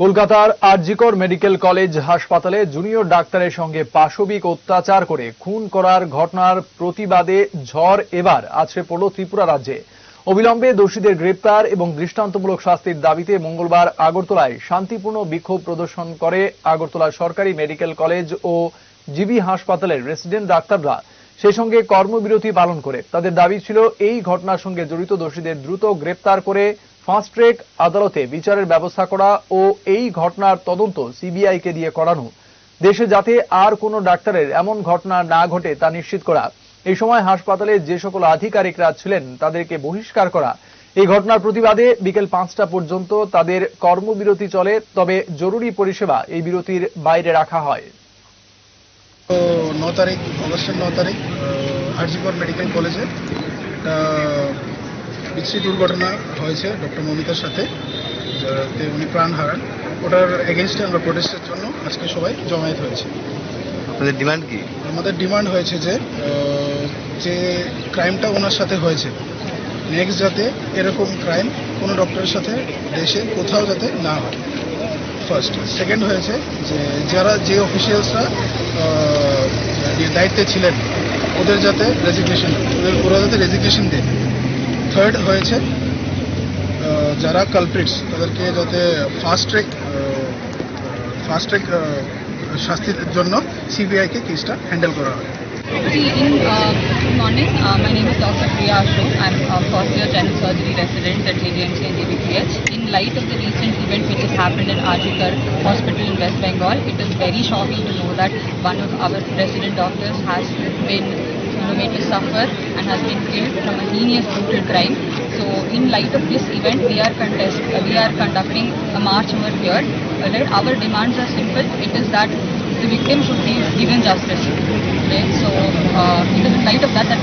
কলকাতার RG Kar medical college হাসপাতালে junior ডাক্তারের সঙ্গে পাশবিক অত্যাচার করে খুন করার ঘটনার প্রতিবাদে ঝড় এবার আছড়ে পড়ল ত্রিপুরা রাজ্যে। অবিলম্বে দোষীদের গ্রেপ্তার এবং দৃষ্টান্তমূলক শাস্তির দাবিতে মঙ্গলবার আগরতলায় শান্তিপূর্ণ বিক্ষোভ প্রদর্শন করে আগরতলা সরকারি মেডিকেল কলেজ ও জিবি হাসপাতালের রেসিডেন্ট ডাক্তাররা। সেই সঙ্গে কর্মবিরতি পালন করে। তাদের দাবি ছিল, এই ঘটনার সঙ্গে জড়িত দোষীদের দ্রুত গ্রেপ্তার করে ফাস্ট ট্রেক আদালতে বিচারের ব্যবস্থা করা ও এই ঘটনার তদন্ত সিবিআইকে দিয়ে করানো। দেশে যাতে আর কোনো ডাক্তারের এমন ঘটনা না ঘটে তা নিশ্চিত করা। এই সময় হাসপাতালে যে সকল আধিকারিকরা ছিলেন, তাদেরকে বহিষ্কার করা। এই ঘটনার প্রতিবাদে বিকেল পাঁচটা পর্যন্ত তাদের কর্মবিরতি চলে, তবে জরুরি পরিষেবা এই বিরতির বাইরে রাখা হয়। ন তারিখ, অগস্টের ন তারিখ, আরজিকর মেডিকেল কলেজে বিশ্রী দুর্ঘটনা হয়েছে ডক্টর মমিতার সাথে যাতে উনি প্রাণ হারান। ওটার এগেনস্টে আমরা প্রোটেস্টের জন্য আজকে সবাই জমায়েত হয়েছে। আপনাদের ডিমান্ড কি? আমাদের ডিমান্ড হয়েছে যে যে ক্রাইমটা ওনার সাথে হয়েছে নেক্সট যাতে এরকম ক্রাইম কোনো ডক্টরের সাথে দেশে কোথাও যাতে না হয়। ফার্স্ট সেকেন্ড হয়েছে যে যারা যে অফিসিয়ালসরা দায়িত্বে ছিলেন ওদের যাতে রেজিগনেশন ওদের ওরা যাতে রেজিগনেশন দেয়। থার্ড হয়েছে যারা কালপ্রিটস তাদেরকে যাতে ফাস্ট ট্র্যাক ফাস্ট ট্র্যাক শাস্তির জন্য সিবিআইকে কেসটা হ্যান্ডেল করা হয় uh, good morning. Uh, my name is Dr. Priya Ashok. I'm a first year general surgery resident at JBMC and JBPH. In light of the recent event which has happened in Ajikar Hospital in West Bengal, it is very shocking to know that one of our resident doctors has been know, made to suffer and has been killed from a heinous brutal crime. So, in light of this event, we are contest, uh, we are conducting a march over here. Uh. Our demands are simple. It is that the victim should be given justice. Okay, so uh, in light of that that